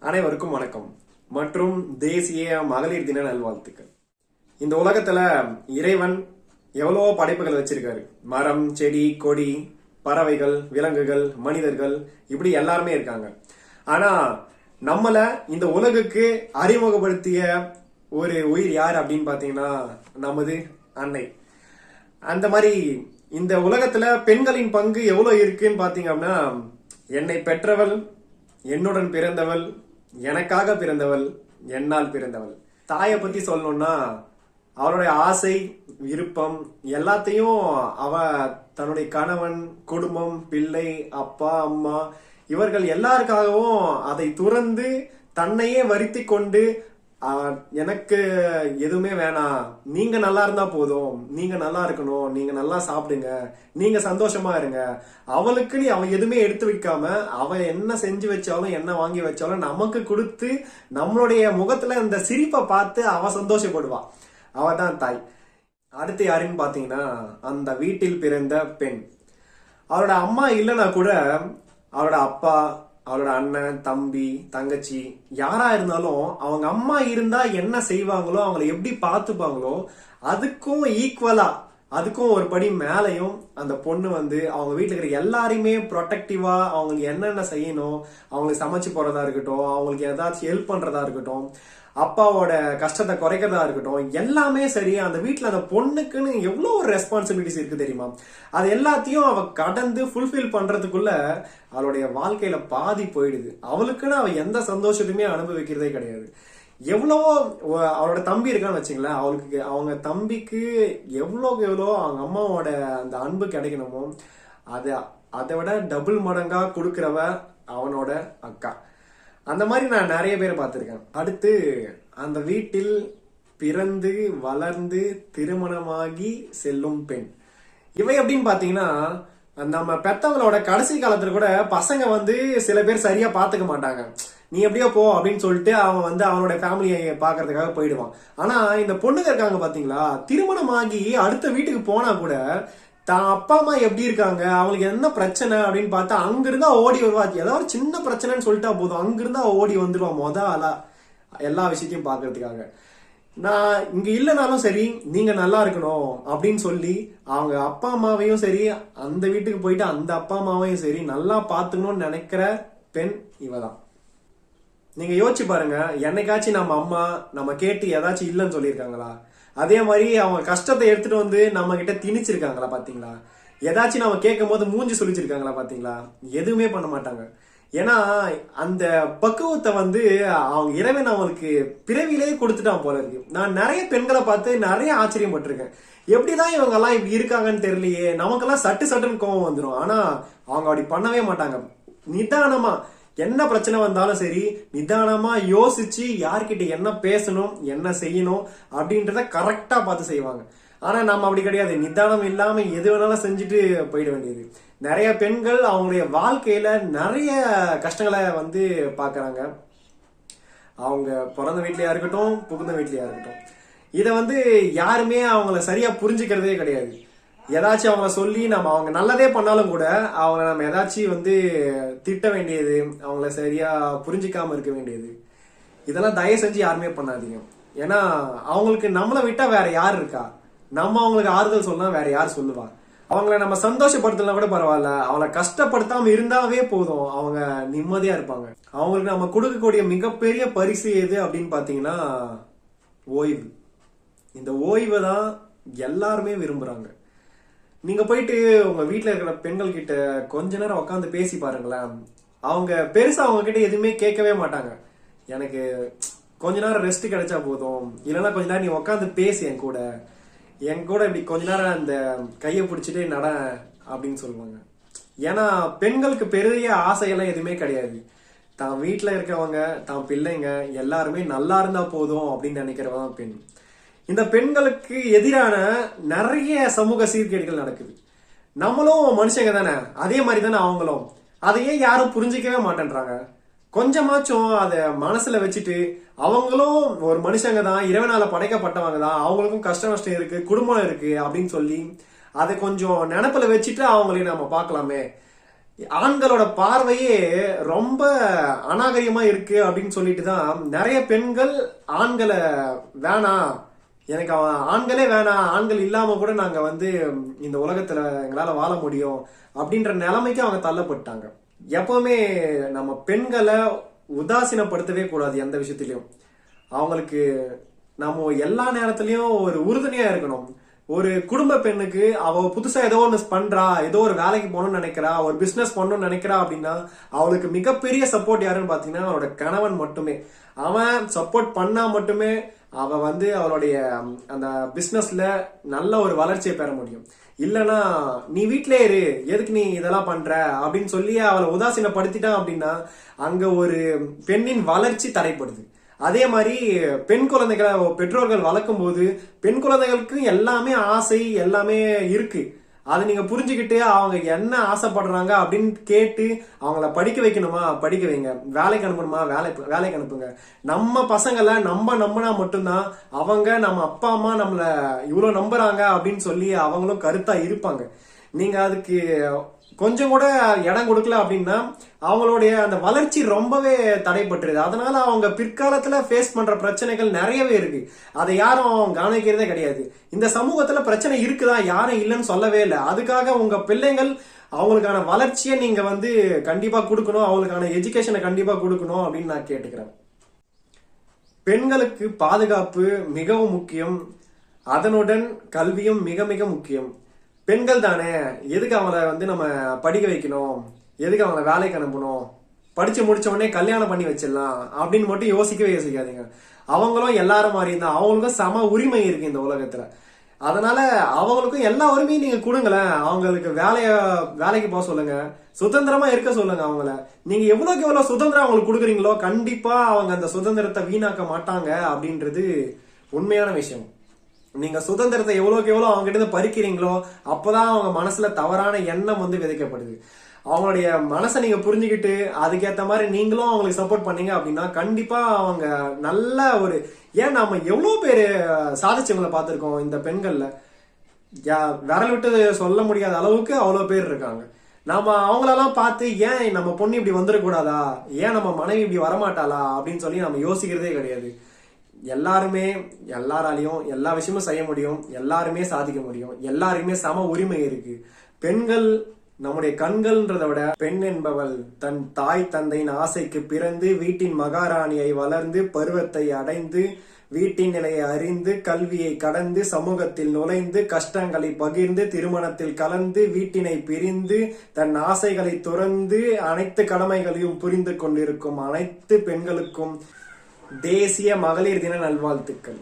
அனைவருக்கும் வணக்கம். மற்றும் தேசிய மகளிர் தின நல்வாழ்த்துக்கள். இந்த உலகத்துல இறைவன் எவ்வளவோ படைப்புகள் வச்சிருக்காரு. மரம் செடி கொடி பறவைகள் விலங்குகள் மனிதர்கள் இப்படி எல்லாருமே இருக்காங்க. ஆனா நம்மள இந்த உலகுக்கு அறிமுகப்படுத்திய ஒரு உயிர் யார் அப்படின்னு பாத்தீங்கன்னா நமது அன்னை. அந்த மாதிரி இந்த உலகத்துல பெண்களின் பங்கு எவ்வளவு இருக்குன்னு பாத்தீங்க அப்படின்னா என்னை பெற்றவள் என்னுடன் பிறந்தவள் எனக்காக பிறந்தவள் என்னால் பிறந்தவள். தாயை பத்தி சொல்லணும்னா அவளுடைய ஆசை விருப்பம் எல்லாத்தையும் அவ தன்னுடைய கணவன் குடும்பம் பிள்ளை அப்பா அம்மா இவர்கள் எல்லாருக்காகவும் அதை துறந்து தன்னையே வருத்தி கொண்டு எனக்கு எதுவுமே வேணாம். நீங்க நல்லா இருந்தா போதும். நீங்க நல்லா இருக்கணும். நீங்க நல்லா சாப்பிடுங்க. நீங்க சந்தோஷமா இருங்க. அவளுக்கு நீ அவன் எதுவுமே எடுத்து வைக்காம அவன் என்ன செஞ்சு வச்சாலும் என்ன வாங்கி வச்சாலும் நமக்கு கொடுத்து நம்மளுடைய முகத்துல இந்த சிரிப்பை பார்த்து அவ சந்தோஷப்படுவா. அவ தான் தாய். அடுத்து யாருன்னு பாத்தீங்கன்னா அந்த வீட்டில் பிறந்த பெண். அவரோட அம்மா இல்லைன்னா கூட அவரோட அப்பா அவளோட அண்ணன் தம்பி தங்கச்சி யாரா இருந்தாலும் அவங்க அம்மா இருந்தா என்ன செய்வாங்களோ அவங்கள எப்படி பார்த்துப்பாங்களோ அதுக்கும் ஈக்குவலா அதுக்கும் ஒரு படி மேலையும் அந்த பொண்ணு வந்து அவங்க வீட்டில் இருக்கிற எல்லாரையுமே ப்ரொடெக்டிவா அவங்களுக்கு என்னென்ன செய்யணும் அவங்களுக்கு சமைச்சு போகிறதா இருக்கட்டும் அவங்களுக்கு ஏதாச்சும் ஹெல்ப் பண்ணுறதா இருக்கட்டும் அப்பாவோட கஷ்டத்தை குறைக்கிறதா இருக்கட்டும் எல்லாமே சரி அந்த வீட்டில் அந்த பொண்ணுக்குன்னு எவ்வளோ ஒரு ரெஸ்பான்சிபிலிட்டிஸ் இருக்கு தெரியுமா? அது எல்லாத்தையும் அவ கடந்து ஃபுல்ஃபில் பண்றதுக்குள்ள அவளுடைய வாழ்க்கையில பாதி போயிடுது. அவளுக்குன்னு அவ எந்த சந்தோஷத்தையுமே அனுபவிக்கிறதே கிடையாது. எவ்வளவோ அவரோட தம்பி இருக்கான்னு வச்சுங்களேன் அவளுக்கு அவங்க தம்பிக்கு எவ்வளோக்கு எவ்வளோ அவங்க அம்மாவோட அந்த அன்பு கிடைக்கணுமோ அதை அதை விட டபுள் மடங்காக கொடுக்குறவ அவனோட அக்கா. அந்த மாதிரி நான் நிறைய பேர் பார்த்துருக்கேன். அடுத்து அந்த வீட்டில் பிறந்து வளர்ந்து திருமணமாகி செல்லும் பெண். இவை அப்படின்னு பார்த்தீங்கன்னா நம்ம பெத்தவங்களோட கடைசி காலத்தில் கூட பசங்க வந்து சில பேர் சரியாக பார்த்துக்க மாட்டாங்க. நீ எப்படியோ போ அப்படின்னு சொல்லிட்டு அவன் வந்து அவனோட ஃபேமிலியை பார்க்கறதுக்காக போயிடுவான். ஆனால் இந்த பொண்ணுங்க இருக்காங்க பார்த்தீங்களா திருமணமாகி அடுத்த வீட்டுக்கு போனால் கூட தான் அப்பா அம்மா எப்படி இருக்காங்க? அவங்களுக்கு என்ன பிரச்சனை அப்படின்னு பார்த்தா அங்கிருந்தா ஓடி வருவா. ஏதாவது ஒரு சின்ன பிரச்சனைன்னு சொல்லிட்டா போதும். அங்கிருந்தா ஓடி வந்துடுவான் மொத ஆளா. எல்லா விஷயத்தையும் பார்க்கறதுக்காக. நான் இங்க இல்லைனாலும் சரி நீங்க நல்லா இருக்கணும் அப்படின்னு சொல்லி அவங்க அப்பா அம்மாவையும் சரி அந்த வீட்டுக்கு போயிட்டு அந்த அப்பா அம்மாவையும் சரி நல்லா பார்த்துக்கணும்னு நினைக்கிற பெண் இவதான். நீங்க யோசிச்சு பாருங்க என்னைக்காச்சும் நம்ம அம்மா நம்ம கேட்டு ஏதாச்சும் இல்லைன்னு சொல்லியிருக்காங்களா? அதே மாதிரி அவங்க கஷ்டத்தை எடுத்துட்டு வந்து நம்ம கிட்ட திணிச்சிருக்காங்களா பாத்தீங்களா? ஏதாச்சும் நம்ம கேட்கும் போது மூஞ்சி சொல்லிச்சிருக்காங்களா பாத்தீங்களா? எதுவுமே பண்ண மாட்டாங்க. ஏன்னா அந்த பக்குவத்தை வந்து அவங்க இறைவன் அவங்களுக்கு பிறவிலேயே கொடுத்துட்டான் போல இருக்கு. நான் நிறைய பெண்களை பார்த்து நிறைய ஆச்சரியப்பட்டிருக்கேன் எப்படிதான் இவங்க எல்லாம் இப்படி இருக்காங்கன்னு தெரியலையே. நமக்கெல்லாம் சட்டு சட்டுன்னு கோவம் வந்துடும் ஆனா அவங்க அப்படி பண்ணவே மாட்டாங்க. நிதானமா என்ன பிரச்சனை வந்தாலும் சரி நிதானமா யோசிச்சு யார்கிட்ட என்ன பேசணும் என்ன செய்யணும் அப்படின்றத கரெக்டா பார்த்து செய்வாங்க. ஆனா நம்ம அப்படி கிடையாது. நிதானம் இல்லாம எது வேணாலும் செஞ்சுட்டு போயிட வேண்டியது. நிறைய பெண்கள் அவங்களுடைய வாழ்க்கையில நிறைய கஷ்டங்களை வந்து பாக்குறாங்க அவங்க பிறந்த வீட்லயா இருக்கட்டும் புகுந்த வீட்லயா இருக்கட்டும். இதை வந்து யாருமே அவங்கள சரியா புரிஞ்சுக்கிறதே கிடையாது. ஏதாச்சும் அவங்க சொல்லி நம்ம அவங்க நல்லதே பண்ணாலும் கூட அவங்கள நம்ம ஏதாச்சும் வந்து திட்ட வேண்டியது அவங்கள சரியா புரிஞ்சிக்காம இருக்க வேண்டியது. இதெல்லாம் தயவு செஞ்சு யாருமே பண்ணாதீங்க. ஏன்னா அவங்களுக்கு நம்மளை விட்டா வேற யார் இருக்கா? நம்ம அவங்களுக்கு ஆறுதல் சொன்னா வேற யார் சொல்லுவா? அவங்கள நம்ம சந்தோஷப்படுத்தலாம் கூட பரவாயில்ல. அவங்கள கஷ்டப்படுத்தாம இருந்தாவே போதும். அவங்க நிம்மதியா இருப்பாங்க. அவங்களுக்கு நம்ம கொடுக்கக்கூடிய மிகப்பெரிய பரிசு எது அப்படின்னு பாத்தீங்கன்னா ஓய்வு. இந்த ஓய்வை தான் எல்லாருமே விரும்புறாங்க. நீங்க போயிட்டு உங்க வீட்டுல இருக்கிற பெண்கள் கிட்ட கொஞ்ச நேரம் உட்காந்து பேசி பாருங்களேன். அவங்க பெருசா அவங்க கிட்ட எதுவுமே கேட்கவே மாட்டாங்க. எனக்கு கொஞ்ச நேரம் ரெஸ்ட் கிடைச்சா போதும். இல்லைன்னா கொஞ்ச நேரம் நீ உட்காந்து பேசு என் கூட. என் கூட இப்படி கொஞ்ச நேரம் அந்த கையை பிடிச்சிட்டு நட அப்படின்னு சொல்லுவாங்க. ஏன்னா பெண்களுக்கு பெரிய ஆசையெல்லாம் எதுவுமே கிடையாது. தான் வீட்டில் இருக்கவங்க தான் பிள்ளைங்க எல்லாருமே நல்லா இருந்தா போதும் அப்படின்னு நினைக்கிறவங்க பெண். இந்த பெண்களுக்கு எதிரான நிறைய சமூக சீர்கேடுகள் நடக்குது. நம்மளும் மனுஷங்க தானே. அதே மாதிரி தானே அவங்களும். அதையே யாரும் புரிஞ்சிக்கவே மாட்டேன்றாங்க. கொஞ்சமாச்சும் அதை மனசுல வச்சுட்டு அவங்களும் ஒரு மனுஷங்க தான் இறைவனால படைக்கப்பட்டவங்க தான் அவங்களுக்கும் கஷ்ட நஷ்டம் இருக்கு குடும்பம் இருக்கு அப்படின்னு சொல்லி அதை கொஞ்சம் நினப்புல வச்சுட்டு அவங்களையும் நம்ம பார்க்கலாமே. ஆண்களோட பார்வையே ரொம்ப அநாகரியமா இருக்கு அப்படின்னு சொல்லிட்டு தான் நிறைய பெண்கள் ஆண்களை வேணாம் எனக்கு அவன் ஆண்களே வேணாம் ஆண்கள் இல்லாமல் கூட நாங்கள் வந்து இந்த உலகத்தில் எங்களால் வாழ முடியும் அப்படின்ற நிலைமைக்கு அவங்க தள்ளப்பட்டாங்க. எப்பவுமே நம்ம பெண்களை உதாசீனப்படுத்தவே கூடாது எந்த விஷயத்துலையும். அவங்களுக்கு நம்ம எல்லா நேரத்துலையும் ஒரு உறுதுணையாக இருக்கணும். ஒரு குடும்ப பெண்ணுக்கு அவ புதுசா ஏதோ ஒன்று பண்றா ஏதோ ஒரு வேலைக்கு போகணும்னு நினைக்கிறா ஒரு பிசினஸ் பண்ணணும்னு நினைக்கிறா அப்படின்னா அவளுக்கு மிகப்பெரிய சப்போர்ட் யாருன்னு பாத்தீங்கன்னா அவளோட கணவன் மட்டுமே. அவன் சப்போர்ட் பண்ணா மட்டுமே அவ வந்து அவளுடைய அந்த பிசினஸ்ல நல்ல ஒரு வளர்ச்சியை பெற முடியும். இல்லனா நீ வீட்டிலே இரு எதுக்கு நீ இதெல்லாம் பண்ற? அப்படின்னு சொல்லி அவளை உதாசீனப்படுத்திட்டான் அப்படின்னா அங்க ஒரு பெண்ணின் வளர்ச்சி தடைப்படுது. அதே மாதிரி பெண் குழந்தைகளை பெற்றோர்கள் வளர்க்கும் போது பெண் குழந்தைகளுக்கு எல்லாமே ஆசை எல்லாமே இருக்கு. அதை நீங்க புரிஞ்சுக்கிட்டு அவங்க என்ன ஆசைப்படுறாங்க அப்படின்னு கேட்டு அவங்கள படிக்க வைக்கணுமா? படிக்க வைங்க. வேலைக்கு அனுப்பணுமா? வேலை வேலைக்கு அனுப்புங்க. நம்ம பசங்களை நம்ம நம்பினா மட்டும்தான் அவங்க நம்ம அப்பா அம்மா நம்மளை இவ்வளோ நம்புறாங்க அப்படின்னு சொல்லி அவங்களும் கருத்தா இருப்பாங்க. நீங்க அதுக்கு கொஞ்சம் கூட இடம் கொடுக்கல அப்படின்னா அவங்களுடைய அந்த வளர்ச்சி ரொம்பவே தடைப்பட்டுருது அதனால அவங்க பிற்காலத்துல ஃபேஸ் பண்ற பிரச்சனைகள் நிறையவே இருக்கு. அதை யாரும் கவனிக்கிறதே கிடையாது. இந்த சமூகத்துல பிரச்சனை இருக்குதா யாரும் இல்லைன்னு சொல்லவே இல்லை. அதுக்காக உங்க பிள்ளைங்கள் அவங்களுக்கான வளர்ச்சியை நீங்க வந்து கண்டிப்பா கொடுக்கணும் அவங்களுக்கான எஜுகேஷனை கண்டிப்பா கொடுக்கணும் அப்படின்னு நான் கேட்டுக்கிறேன். பெண்களுக்கு பாதுகாப்பு மிகவும் முக்கியம். அதனுடன் கல்வியும் மிக மிக முக்கியம். பெண்கள் தானே? எதுக்கு அவங்கள வந்து நம்ம படிக்க வைக்கணும்? எதுக்கு அவங்கள வேலைக்கு அனுப்பணும்? படிச்சு முடிச்ச உடனே கல்யாணம் பண்ணி வச்சிடலாம் அப்படின்னு மட்டும் யோசிக்கவே யோசிக்காதீங்க. அவங்களும் எல்லாரும் மாதிரி தான் அவங்களுக்கும் சம உரிமை இருக்கு இந்த உலகத்துல. அதனால அவங்களுக்கும் எல்லா உரிமையும் நீங்க கொடுங்களேன். அவங்களுக்கு வேலைய வேலைக்கு போக சொல்லுங்க. சுதந்திரமா இருக்க சொல்லுங்க அவங்கள. நீங்க எவ்வளவுக்கு எவ்வளவு சுதந்திரம் அவங்களுக்கு கொடுக்குறீங்களோ கண்டிப்பா அவங்க அந்த சுதந்திரத்தை வீணாக்க மாட்டாங்க அப்படின்றது உண்மையான விஷயம். நீங்க சுதந்திரத்தை எவ்வளோக்கு எவ்வளோ அவங்க கிட்ட இருந்து பறிக்கிறீங்களோ அப்போதான் அவங்க மனசுல தவறான எண்ணம் வந்து விதைக்கப்படுது. அவங்களுடைய மனசை நீங்க புரிஞ்சுக்கிட்டு அதுக்கேற்ற மாதிரி நீங்களும் அவங்களுக்கு சப்போர்ட் பண்ணீங்க அப்படின்னா கண்டிப்பா அவங்க நல்ல ஒரு ஏன் நாம எவ்வளோ பேர் சாதிச்சவங்களை பார்த்துருக்கோம் இந்த பெண்கள்ல? யா- விரல் விட்டு சொல்ல முடியாத அளவுக்கு அவ்வளோ பேர் இருக்காங்க. நாம அவங்களெல்லாம் பார்த்து ஏன் நம்ம பொண்ணு இப்படி வந்துடக்கூடாதா? ஏன் நம்ம மனைவி இப்படி வரமாட்டாளா? அப்படின்னு சொல்லி நம்ம யோசிக்கிறதே கிடையாது. எல்லாருமே எல்லாராலையும் எல்லா விஷயமும் செய்ய முடியும் எல்லாருமே சாதிக்க முடியும் எல்லாருக்குமே சம உரிமை இருக்கு. பெண்கள் நம்முடைய கண்கள்ன்றத விட பெண் என்பவள் தன் தாய் தந்தையின் ஆசைக்கு பிறந்து வீட்டின் மகாராணியை வளர்ந்து பருவத்தை அடைந்து வீட்டின் நிலையை அறிந்து கல்வியை கடந்து சமூகத்தில் நுழைந்து கஷ்டங்களை பகிர்ந்து திருமணத்தில் கலந்து வீட்டினை பிரிந்து தன் ஆசைகளை துறந்து அனைத்து கடமைகளையும் புரிந்து கொண்டிருக்கும் அனைத்து பெண்களுக்கும் தேசிய மகளிர் தின நல்வாழ்த்துக்கள்.